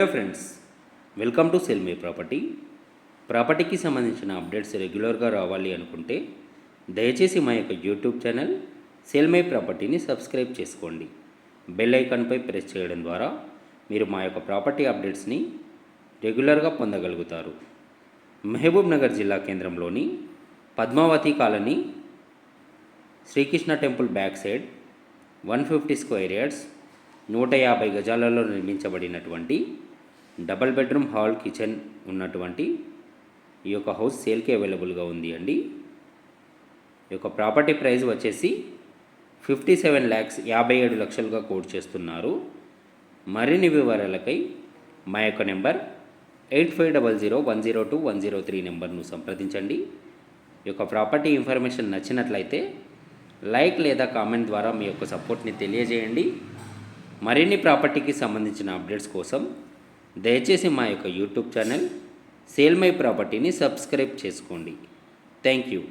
Hello friends welcome to sell me property ప్రాపర్టీకి సంబంధించిన updates రెగ్యులర్గా రావాలి అనుకుంటే దయచేసి మా యొక్క యూట్యూబ్ ఛానల్ సెల్ మై ప్రాపర్టీని సబ్స్క్రైబ్ చేసుకోండి. బెల్ ఐకాన్పై ప్రెస్ చేయడం ద్వారా మీరు మా యొక్క ప్రాపర్టీ అప్డేట్స్ని రెగ్యులర్గా పొందగలుగుతారు. మహబూబ్ నగర్ జిల్లా కేంద్రంలోని Padmavati colony Srikrishna temple back side one fifty square yards నూట యాభై గజాలలో నిర్మించబడినటువంటి డబల్ బెడ్రూమ్ హాల్ కిచెన్ ఉన్నటువంటి ఈ యొక్క హౌస్ సేల్కి అవైలబుల్గా ఉంది అండి. ఈ యొక్క ప్రాపర్టీ ప్రైస్ వచ్చేసి ఫిఫ్టీ సెవెన్ ల్యాక్స్ యాభై ఏడు లక్షలుగా కోట్ చేస్తున్నారు. మరిన్ని వివరాలకై మా యొక్క number eight five double zero one zero two one zero three నెంబర్ను సంప్రదించండి. ఈ యొక్క ప్రాపర్టీ ఇన్ఫర్మేషన్ నచ్చినట్లయితే లైక్ లేదా కామెంట్ ద్వారా మీ యొక్క సపోర్ట్ని తెలియజేయండి. మరిన్ని ప్రాపర్టీకి సంబంధించిన అప్డేట్స్ కోసం దయచేసి మా యొక్క యూట్యూబ్ ఛానల్ సేల్ మై ప్రాపర్టీని సబ్స్క్రైబ్ చేసుకోండి. Thank you.